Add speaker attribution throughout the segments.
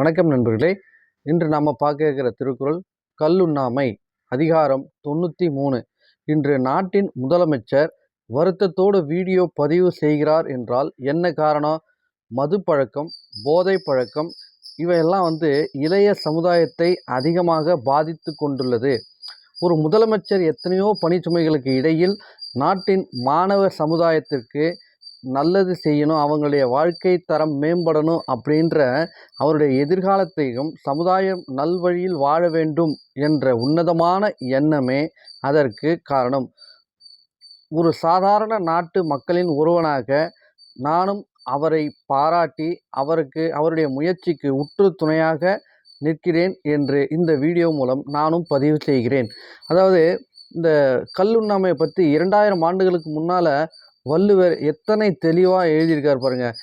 Speaker 1: வணக்கம் நண்பர்களே. இன்று நாம் பார்க்க இருக்கிற திருக்குறள் கல்லுண்ணாமை அதிகாரம் தொண்ணூற்றி மூணு. இன்று நாட்டின் முதலமைச்சர் வருத்தத்தோடு வீடியோ பதிவு செய்கிறார் என்றால் என்ன காரணம்? மது பழக்கம் போதை பழக்கம் இவையெல்லாம் வந்து இளைய சமுதாயத்தை அதிகமாக பாதித்து கொண்டுள்ளது. ஒரு முதலமைச்சர் எத்தனையோ பணிச்சுமைகளுக்கு இடையில் நாட்டின் மாணவ சமுதாயத்திற்கு நல்லது செய்யணும் அவங்களுடைய வாழ்க்கை தரம் மேம்படணும் அப்படின்ற அவருடைய எதிர்காலத்தையும் சமுதாயம் நல்வழியில் வாழ வேண்டும் என்ற உன்னதமான எண்ணமே அதற்கு காரணம். ஒரு சாதாரண நாட்டு மக்களின் ஒருவனாக நானும் அவரை பாராட்டி அவருக்கு அவருடைய முயற்சிக்கு உற்று துணையாக நிற்கிறேன் என்று இந்த வீடியோ மூலம் நானும் பதிவு செய்கிறேன். அதாவது இந்த கல்லுண்ணாமையை பற்றி இரண்டாயிரம் ஆண்டுகளுக்கு முன்னால் வள்ளுவர் எத்தனை தெளிவாக எழுதியிருக்கார் பாருங்கள்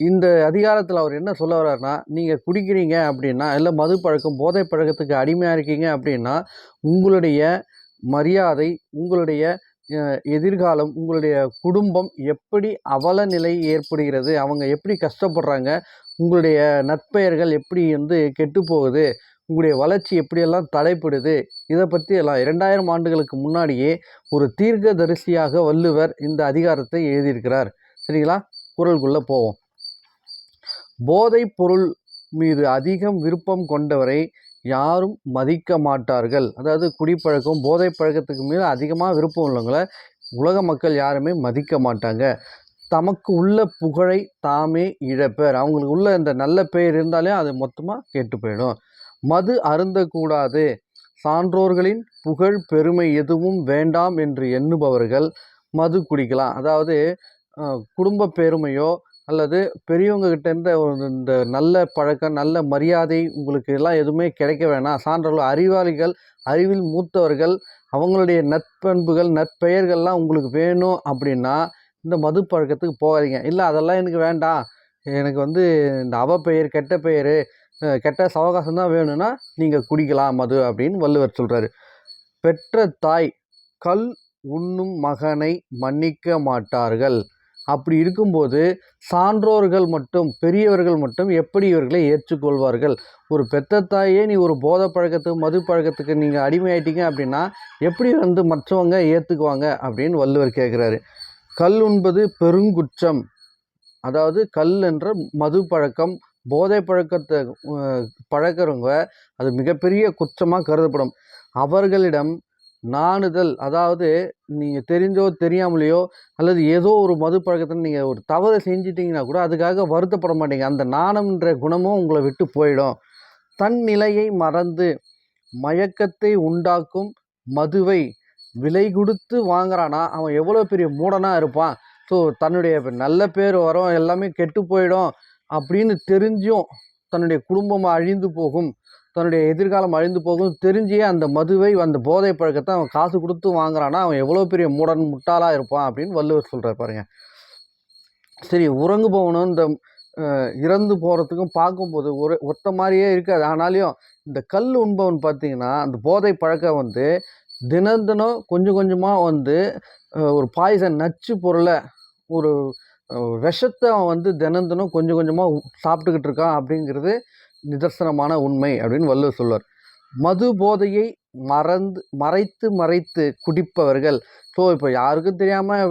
Speaker 1: இந்த அதிகாரத்தில் அவர் என்ன சொல்ல வர்றாருன்னா நீங்கள் குடிக்கிறீங்க அப்படின்னா இல்லை மது பழக்கம் போதை பழக்கத்துக்கு அடிமையாக இருக்கீங்க அப்படின்னா உங்களுடைய மரியாதை உங்களுடைய எதிர்காலம் உங்களுடைய குடும்பம் எப்படி அவல நிலை ஏற்படுகிறது அவங்க எப்படி கஷ்டப்படுறாங்க உங்களுடைய நற்பெயர்கள் எப்படி வந்து கெட்டு போகுது உங்களுடைய வளர்ச்சி எப்படியெல்லாம் தடைப்படுது இதை பற்றி எல்லாம் இரண்டாயிரம் ஆண்டுகளுக்கு முன்னாடியே ஒரு தீர்க்கதரிசியாக வள்ளுவர் இந்த அதிகாரத்தை எழுதியிருக்கிறார். சரிங்களா? குரல்குள்ளே போவோம். போதை பொருள் மீது அதிகம் விருப்பம் கொண்டவரை யாரும் மதிக்க மாட்டார்கள். அதாவது குடிப்பழக்கம் போதை பழக்கத்துக்கு மீது அதிகமாக விருப்பம் உள்ளவங்களை உலக மக்கள் யாருமே மதிக்க மாட்டாங்க. தமக்கு உள்ள புகழை தாமே இழப்பர். அவங்களுக்கு உள்ள இந்த நல்ல பெயர் இருந்தாலே அது மொத்தமாக கெட்டு போயிடும். மது அருந்தக்கூடாது. சான்றோர்களின் புகழ் பெருமை எதுவும் வேண்டாம் என்று எண்ணுபவர்கள் மது குடிக்கலாம். அதாவது குடும்ப பெருமையோ அல்லது பெரியவங்க இந்த நல்ல பழக்கம் நல்ல மரியாதை உங்களுக்கு எல்லாம் எதுவுமே கிடைக்க வேணாம். சான்றோர்கள் அறிவாளிகள் அறிவில் மூத்தவர்கள் அவங்களுடைய நற்பண்புகள் நற்பெயர்கள்லாம் உங்களுக்கு வேணும் அப்படின்னா இந்த மது பழக்கத்துக்கு போகாதீங்க. இல்லை அதெல்லாம் எனக்கு வேண்டாம். எனக்கு வந்து இந்த அவப்பெயர் கெட்ட பெயர் கெட்ட சவகாசம் தான் வேணும்னா நீங்கள் குடிக்கலாம் மது அப்படின்னு வள்ளுவர் சொல்கிறாரு பெற்ற தாய் கல் உண்ணும் மகனை மன்னிக்க மாட்டார்கள். அப்படி இருக்கும்போது சான்றோர்கள் மட்டும் பெரியவர்கள் மட்டும் எப்படி இவர்களை ஏற்றுக்கொள்வார்கள்? ஒரு பெத்த தாயே நீ ஒரு போதை பழக்கத்துக்கு மது பழக்கத்துக்கு நீங்கள் அடிமையாயிட்டீங்க அப்படின்னா எப்படி வந்து மற்றவங்க ஏற்றுக்குவாங்க அப்படின்னு வள்ளுவர் கேட்குறாரு கல் உண்பது பெருங்குற்றம். அதாவது கல் என்ற மது பழக்கம் போதை பழக்கத்தை பழக்கிறவங்க அது மிகப்பெரிய குற்றமாக கருதப்படும். அவர்களிடம் நாணுதல் அதாவது நீங்கள் தெரிஞ்சோ தெரியாமலையோ அல்லது ஏதோ ஒரு மது பழக்கத்தில் நீங்கள் ஒரு தவறு செஞ்சிட்டிங்கன்னா கூட அதுக்காக வருத்தப்பட மாட்டீங்க. அந்த நாணம்ன்ற குணமும் உங்களை விட்டு போயிடும். தன் நிலையை மறந்து மயக்கத்தை உண்டாக்கும் மதுவை விலை கொடுத்து வாங்குறானா அவன் எவ்வளோ பெரிய மூடனாக இருப்பான். ஸோ தன்னுடைய நல்ல பேர் வரும் எல்லாமே கெட்டு போயிடும். அப்படின்னு தெரிஞ்சும் தன்னுடைய குடும்பம் அழிந்து போகும். தன்னுடைய எதிர்காலம் அழிந்து போகும். தெரிஞ்சே அந்த மதுவை அந்த போதை பழக்கத்தை அவன் காசு கொடுத்து வாங்குறானா அவன் எவ்வளோ பெரிய மூடன் முட்டாளாக இருப்பான் அப்படின்னு வள்ளுவர் சொல்கிறார் பாருங்க. சரி உறங்கு போகணும். இந்த இறந்து போகிறதுக்கும் பார்க்கும்போது ஒரு ஒத்த மாதிரியே இருக்காது. ஆனாலையும் இந்த கல் உண்பவன் பார்த்தீங்கன்னா அந்த போதை பழக்கம் வந்து தினம் தினம் கொஞ்சம் கொஞ்சமாக வந்து ஒரு பாய்சன் நச்சு பொருளை ஒரு விஷத்தை அவன் வந்து தினம் தினம் கொஞ்சம் கொஞ்சமாக சாப்பிட்டுக்கிட்டு இருக்கான் அப்படிங்கிறது நிதர்சனமான உண்மை அப்படின்னு வள்ளுவர் சொல்வார் மது போதையை மறந்து மறைத்து மறைத்து குடிப்பவர்கள் ஸோ இப்போ யாருக்கும் தெரியாமல்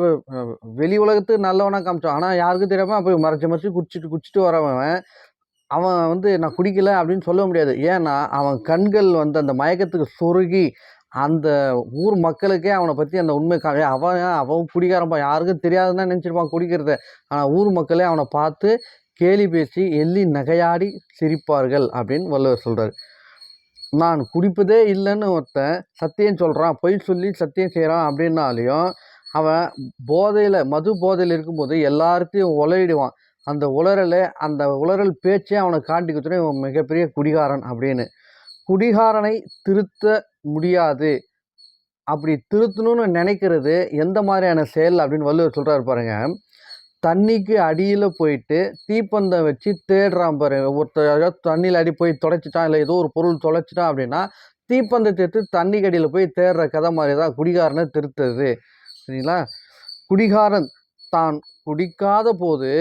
Speaker 1: வெளி உலகத்துக்கு நல்லவனாக காமிச்சோம் ஆனால் யாருக்கும் தெரியாமல் அப்போ மறைச்சு மறைச்சு குடிச்சிட்டு குடிச்சிட்டு வரவன் அவன் வந்து நான் குடிக்கல அப்படின்னு சொல்ல முடியாது. ஏன்னா அவன் கண்கள் வந்து அந்த மயக்கத்துக்கு சொருகி அந்த ஊர் மக்களுக்கே அவனை பற்றி அந்த உண்மை அவன் அவன் குடிக்காரன்பா யாருக்கும் தெரியாதுன்னு நினச்சிருப்பான் குடிக்கிறத. ஆனால் ஊர் மக்களே அவனை பார்த்து கேலி பேசி எள்ளி நகையாடி சிரிப்பார்கள் அப்படின்னு வள்ளுவர் சொல்கிறார் நான் குடிப்பதே இல்லைன்னு ஒருத்தன் சத்தியம் சொல்கிறான் பொய் சொல்லி சத்தியம் செய்கிறான் அப்படின்னாலையும் அவன் போதையில் மது போதையில் இருக்கும்போது எல்லார்த்தையும் உளறிடுவான். அந்த உளறலை அந்த உளறல் பேச்சே அவனை காட்டி கொடுத்துட்டு இவன் மிகப்பெரிய குடிகாரன் அப்படின்னு. குடிகாரனை திருத்த முடியாது. அப்படி திருத்தணும்னு நினைக்கிறது எந்த மாதிரியான செயல் அப்படின்னு வள்ளுவர் சொல்கிறாரு பாருங்க. தண்ணிக்கு அடியில் போயிட்டு தீப்பந்தம் வச்சு தேடுறான் பாருங்க. ஒருத்தர் தண்ணியில் அடி போய் தொலைச்சிட்டான் இல்லை ஏதோ ஒரு பொருள் தொலைச்சிட்டான் அப்படின்னா தீப்பந்தத்தை எடுத்து தண்ணிக்கு அடியில் போய் தேடுற கதை மாதிரி தான் குடிகாரனை திருத்துறது சரிங்களா? குடிகாரன் தான் குடிக்காத போது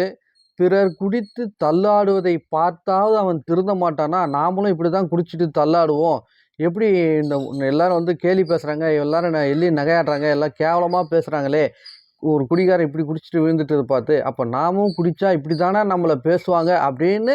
Speaker 1: பிறர் குடித்து தள்ளாடுவதை பார்த்தாவது அவன் திருந்த மாட்டானா? நாமளும் இப்படி தான் குடிச்சிட்டு தள்ளாடுவோம். எப்படி இந்த எல்லாரும் வந்து கேலி பேசுகிறாங்க எல்லாரும் நான் எள்ளி நகையாடுறாங்க எல்லாம் கேவலமாக பேசுகிறாங்களே ஒரு குடிகாரன் இப்படி குடிச்சிட்டு விழுந்துட்டு பார்த்து அப்போ நாமும் குடித்தா இப்படி தானே நம்மளை பேசுவாங்க அப்படின்னு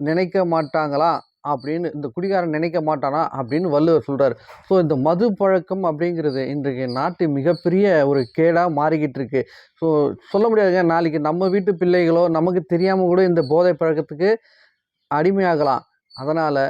Speaker 1: நினைக்க மாட்டாங்களா? அப்படின்னு இந்த குடிகாரன் நினைக்க மாட்டானா? அப்படின்னு வள்ளுவர் சொல்கிறார் ஸோ இந்த மது பழக்கம் அப்படிங்கிறது இன்றைக்கு நாட்டு மிகப்பெரிய ஒரு கேடாக மாறிக்கிட்டு இருக்கு. ஸோ சொல்ல முடியாதுங்க. நாளைக்கு நம்ம வீட்டு பிள்ளைகளோ நமக்கு தெரியாமல் கூட இந்த போதை பழக்கத்துக்கு அடிமையாகலாம். அதனால்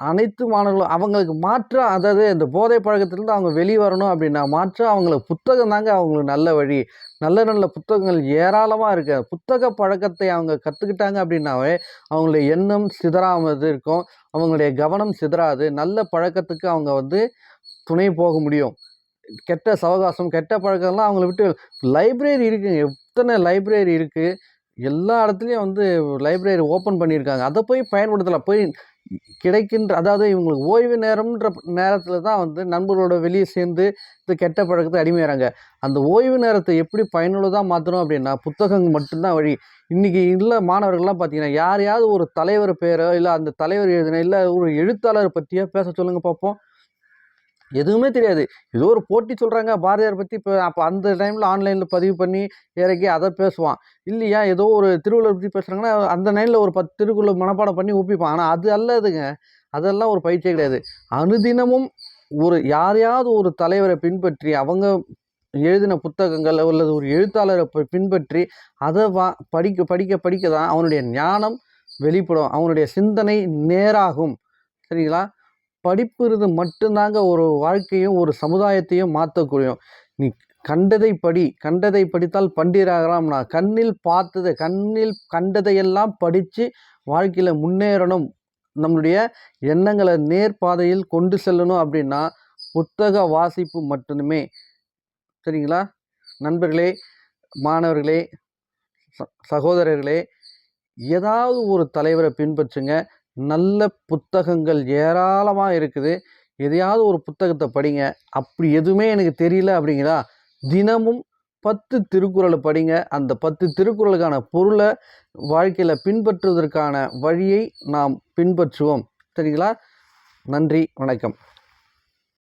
Speaker 1: அனைத்து மாணவர்களும் அவங்களுக்கு மாற்றம் அதாவது இந்த போதை பழக்கத்திலேருந்து அவங்க வெளியே வரணும் அப்படின்னா மாற்றம் அவங்களுக்கு புத்தகம் தாங்க அவங்களுக்கு நல்ல வழி. நல்ல நல்ல புத்தகங்கள் ஏராளமாக இருக்கு. புத்தக பழக்கத்தை அவங்க கற்றுக்கிட்டாங்க அப்படின்னாவே அவங்களுடைய எண்ணம் சிதறாமல் இருக்கும். அவங்களுடைய கவனம் சிதறாது. நல்ல பழக்கத்துக்கு அவங்க வந்து துணை போக முடியும். கெட்ட சவகாசம் கெட்ட பழக்கம்லாம் அவங்கள விட்டு லைப்ரரி இருக்குங்க எத்தனை லைப்ரரி இருக்குது எல்லா இடத்துலையும் வந்து லைப்ரரி ஓப்பன் பண்ணியிருக்காங்க. அதை போய் பயன்படுத்தலாம். போய் கிடைக்கின்ற அதாவது இவங்களுக்கு ஓய்வு நேரம்ன்ற நேரத்தில் தான் வந்து நண்பர்களோட வெளியே சேர்ந்து இந்த கெட்ட பழக்கத்தை அடிமையாகிறாங்க அந்த ஓய்வு நேரத்தை எப்படி பயனுள்ளதாக மாற்றணும் அப்படின்னா புத்தகங்கள் மட்டும்தான் வழி. இன்றைக்கி இல்லை மாணவர்கள்லாம் பார்த்தீங்கன்னா யாரையாவது ஒரு தலைவர் பேரோ இல்லை அந்த தலைவர் எழுதின இல்லை ஒரு எழுத்தாளர் பற்றியோ பேச சொல்லுங்கள் பார்ப்போம் எதுவுமே தெரியாது. ஏதோ ஒரு போட்டி சொல்கிறாங்க பாரதியார் பற்றி இப்போ அப்போ அந்த டைமில் ஆன்லைனில் பதிவு பண்ணி இறக்கி அதை பேசுவான். இல்லையா? ஏதோ ஒரு திருவள்ளுவர் பற்றி பேசுகிறாங்கன்னா அந்த நைனில் ஒரு பத்து திருக்குறள் மனப்பாடம் பண்ணி ஒப்பிப்பான் ஆனால் அது அல்லதுங்க அதெல்லாம் ஒரு பயிற்சியே கிடையாது. அனுதினமும் ஒரு யாரையாவது ஒரு தலைவரை பின்பற்றி அவங்க எழுதின புத்தகங்கள் அல்லது ஒரு எழுத்தாளரை பின்பற்றி அதை வா படிக்க படிக்க படிக்க தான் அவனுடைய ஞானம் வெளிப்படும். அவனுடைய சிந்தனை நேராகும். சரிங்களா? படிப்புறது மட்டும்தாங்க ஒரு வாழ்க்கையும் ஒரு சமுதாயத்தையும் மாற்றக்கூடியும் நீ கண்டதை படி கண்டதை படித்தால் பண்டிராகலாம்னா கண்ணில் பார்த்ததை கண்ணில் கண்டதையெல்லாம் படித்து வாழ்க்கையில் முன்னேறணும். நம்மளுடைய எண்ணங்களை நேர்பாதையில் கொண்டு செல்லணும் அப்படின்னா புத்தக வாசிப்பு மட்டுமே. சரிங்களா? நண்பர்களே மாணவர்களே ச- சகோதரர்களே ஏதாவது ஒரு தலைவரை பின்பற்றுங்க. நல்ல புத்தகங்கள் ஏராளமாக இருக்குது. எதையாவது ஒரு புத்தகத்தை படிங்க. அப்படி எதுவுமே எனக்கு தெரியல அப்படிங்களா தினமும் பத்து திருக்குறளை படிங்க. அந்த பத்து திருக்குறளுக்கான பொருளை வாழ்க்கையில் பின்பற்றுவதற்கான வழியை நாம் பின்பற்றுவோம். சரிங்களா? நன்றி. வணக்கம்.